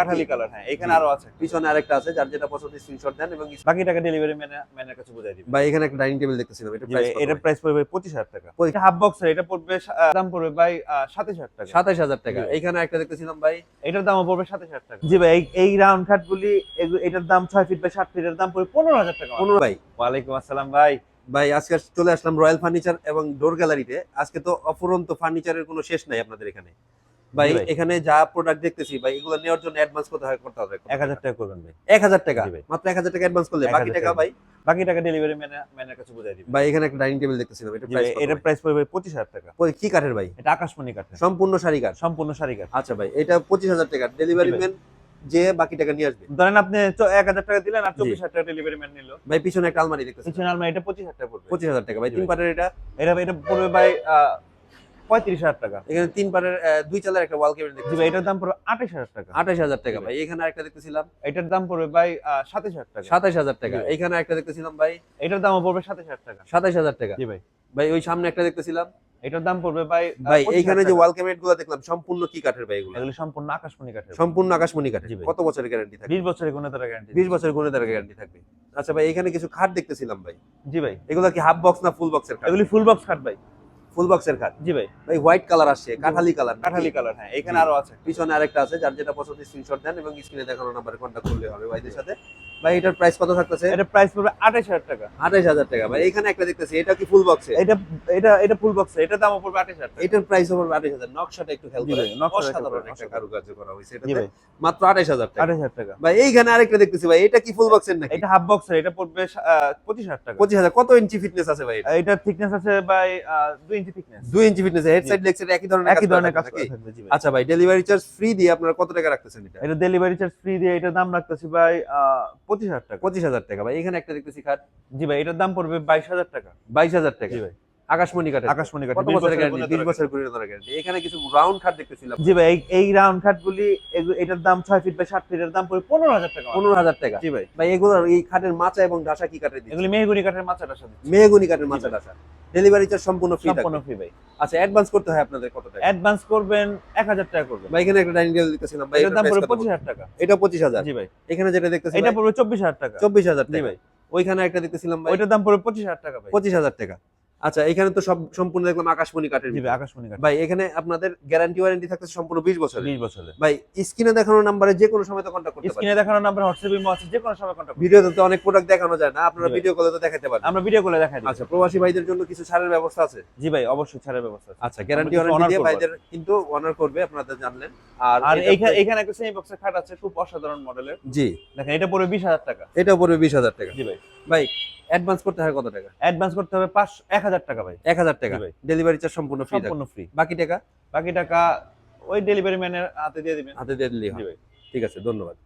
Kathali colour হ্যাঁ এখানে আরও আছে। পিছনে আরেকটা আছে যার যেটা পছন্দ স্ক্রিনশট দেন এবং বাকি টাকা ডেলিভারি ম্যানের কাছে বুঝাই দিবেন। বা এখানে একটা ডাইনিং টেবিল দেখতেছিলাম এটা প্রাইস ভাই, এটার প্রাইস পড়বে টাকা। এটা হাফ বক্সের এটা পড়বে দাম পড়বে ভাই টাকা। টাকা। এখানে একটা দেখতেছিলাম ভাই। এটার দামও পড়বে টাকা। জি ভাই এই- রাউন্ড খাট গুলি এটার দাম ছয় ফিট বাই সাত ফিটের দাম পড়বে হাজার টাকা পনেরো ভাই। ওয়ালাইকুম আসসালাম ভাই। ভাই আজকে চলে আসলাম রয়্যাল ফার্নিচার এবং ডোর গ্যালারিতে আজকে তো অফুরন্ত ফার্নিচারের কোনো শেষ নাই আপনাদের এখানে। ভাই এখানে যা প্রোডাক্ট দেখতেছি ভাই এগুলো নেওয়ার জন্য অ্যাডভান্স কত হয় করতে হবে? এক হাজার টাকা? করবেন ভাই। এক হাজার টাকা? মাত্র এক হাজার টাকা অ্যাডভান্স করলে? বাকি টাকা। ভাই? বাকি টাকা ডেলিভারি ম্যানের কাছে বুঝাই দিবেন। ভাই এখানে একটা ডাইনিং টেবিল দেখতেছিলাম এটা প্রাইস এটার প্রাইস পড়বে পঁচিশ হাজার টাকা। ওই কি কাঠের ভাই? এটা আকাশমণি কাঠের। সম্পূর্ণ শাড়ি কাঠ? সম্পূর্ণ শাড়ি কাঠ। আচ্ছা ভাই এটা পঁচিশ হাজার টাকা। ডেলিভারি ম্যান যে বাকি টাকা নিয়ে আসবে। ধরেন আপনি এক হাজার টাকা দিলেন আর চব্বিশ হাজার টাকা ডেলিভারি ম্যান নিল। ভাই পিছনে একটা আলমারি দেখতেছি পিছনে আলমারি এটা পঁচিশ হাজার টাকা পড়বে। পঁচিশ হাজার টাকা। ভাই তিন পাটের এটা? এটা এটা পড়বে ভাই পঁয়ত্রিশ হাজার টাকা। এখানে তিন আহ, দুই চালের একটা ওয়াল দেখতেছি ভাই এটার দাম পড়বে আঠাশ হাজার টাকা। আঠাশ হাজার টাকা ভাই। এখানে একটা দেখতেছিলাম। এটার দাম পড়বে ভাই সাতাশ হাজার টাকা। সাতাশ হাজার টাকা। এখানে একটা দেখতেছিলাম ভাই। এটার দামও পড়বে সাতাশ হাজার টাকা। সাতাশ হাজার টাকা। জি ভাই। ভাই ওই সামনে একটা দেখতেছিলাম। এটার দাম পড়বে ভাই ভাই এইখানে যে ওয়াল ক্যাবিনেটগুলো দেখলাম সম্পূর্ণ কি কাঠের ভাই এগুলো? এগুলি সম্পূর্ণ আকাশমণি কাঠের। সম্পূর্ণ আকাশমণি কাঠের। কত বছরের গ্যারান্টি থাকবে? বিশ বছরের কোনো তারা গ্যারান্টি বিশ বছরের গুণে দ্বারা গ্যারান্টি থাকবে। আচ্ছা ভাই এখানে কিছু খাট দেখতেছিলাম ভাই। জি ভাই। এগুলো কি হাফ বক্স না ফুল বক্সের খাট? এগুলি ফুল বক্স কাঠ ভাই। ফুল বক্সের খাট। জি ভাই। ভাই হোয়াইট কালার আসছে কাঠালি কালার কাঠালি কালার হ্যাঁ এখানে আরও আছে। পিছনে আরেকটা আছে যার যেটা পছন্দ স্ক্রিনশট দেন এবং স্ক্রিনে দেখানো নাম্বারে কন্ট্যাক্ট করলে হবে ভাইদের সাথে। ভাই এটার প্রাইস কত থাকতেছে? এটা প্রাইস পড়বে আঠাশ হাজার টাকা। আঠাশ হাজার টাকা। ভাই এখানে একটা দেখতেছি এটা কি ফুল বক্সে এটা এটা এটা ফুল বক্স এটার দামও পড়বে আঠাশ হাজার টাকা। এটার প্রাইস আঠাশ হাজার। নকশাটা একটু খেয়াল জি করে ভাই, অসাধারণ একটা। কারুকার্য করা হয়েছে। জি এটাতে মাত্র আঠাশ হাজার টাকা। আঠাশ হাজার টাকা। ভাই এইখানে আরেকটা দেখতেছি ভাই এটা কি ফুল বক্সের নাকি? এটা হাফ বক্সের এটা পড়বে পঁচিশ হাজার টাকা। পঁচিশ হাজার। কত ইঞ্চি ফিটনেস আছে ভাই এটা? এটার থিকনেস আছে ভাই দুই ইঞ্চি থিকনেস দুই inch fitness head side leg side একই ধরনের একই ধরনের কাজ করা থাকবে জি ভাই। আচ্ছা ভাই ডেলিভারি চার্জ ফ্রি দিয়ে আপনারা কত টাকা রাখতেছেন এটা? এটা ডেলিভারি চার্জ ফ্রি দিয়ে এটার দাম রাখতেছি ভাই পঁচিশ হাজার টাকা। পঁচিশ হাজার টাকা ভাই এখানে একটা দেখতেছি খাট। জি ভাই এটার দাম পড়বে বাইশ হাজার টাকা। বাইশ হাজার টাকা। জি ভাই। আকাশমণি কাঠের। আকাশমণি কাটে কত বছরের গ্যারান্টি কুড়ি এখানে কিছু রাউন্ড খাট দেখতেছিলাম। জি ভাই এই- রাউন্ড খাট গুলি এটার দাম ছয় ফিট বাই সাত ফিটের দাম পড়ে পনেরো হাজার টাকা। পনেরো হাজার টাকা। জি ভাই। ভাই এগুলো এই খাটের মাচা এবং ডাসা কি দিচ্ছে? এগুলি মেহগুনি কাঠের মাচা সাথে মেহগুনি কাঠের মাচা ডাসা ডেলিভারি চার্জ সম্পূর্ণ ফ্রি সম্পূর্ণ ফ্রি ভাই। আচ্ছা অ্যাডভান্স করতে হয় আপনাদের কত টাকা? অ্যাডভান্স করবেন এক হাজার টাকা করবেন। ভাই এখানে একটা ডাইনিং টেবিল দেখতেছিলাম ভাই এটার দাম পড়বে price কত পঁচিশ হাজার টাকা। এটা পঁচিশ হাজার। জি ভাই। এখানে যেটা দেখতেছেন এটা পড়বে চব্বিশ হাজার টাকা। চব্বিশ হাজার জি ভাই। ওইখানে একটা দেখতেছিলাম ভাই ওইটার দাম পড়বে পঁচিশ হাজার টাকা ভাই। পঁচিশ হাজার টাকা। আচ্ছা এখানে তো সব সম্পূর্ণ দেখলাম আকাশমণি কাঠের ভিতরে। আকাশমণি কাঠ। ভাই এখানে আপনাদের গ্যারান্টি ওয়ারেন্টি থাকতেছে সম্পূর্ণ বিশ বছর বিশ বছরের। ভাই স্ক্রিনে দেখানো নাম্বারে যে কোনো সময় তো কন্ট্যাক্ট করতে পারেন স্ক্রিনে দেখানো নাম্বার হোয়াটসঅ্যাপ ইমো আছে যে কোনো সময় কন্টাক্ট ভিডিওতে তো অনেক প্রোডাক্ট দেখানো যায় না আপনারা ভিডিও কলে তো দেখাতে পারেন আমরা ভিডিও কলে দেখাই আচ্ছা প্রবাসী ভাইদের জন্য কিছু ছাড়ের ব্যবস্থা আছে? জি ভাই অবশ্যই ছাড়ের ব্যবস্থা আছে। আচ্ছা গ্যারান্টি ওয়ারেন্টি দিয়ে ভাইদের কিন্তু অনার করবে আপনারা জানলেন। আর আর এটা এইখানে এখানে একটা সেমি বক্সের খাট আছে খুব অসাধারণ মডেলের জি। দেখেন এটা পড়বে বিশ হাজার টাকা। এটা পড়বে বিশ হাজার টাকা। জি ভাই। ভাই অ্যাডভান্স করতে হয় কত টাকা? অ্যাডভান্স করতে হবে পাঁচ এক হাজার টাকা ভাই। এক হাজার টাকা। ভাই। ডেলিভারি চার্জ সম্পূর্ণ ফ্রি সম্পূর্ণ ফ্রি বাকি টাকা? বাকি টাকা ওই ডেলিভারি ম্যানের হাতে দিয়ে দিবেন। হাতে দিয়ে দিলেই হবে ঠিক আছে ধন্যবাদ।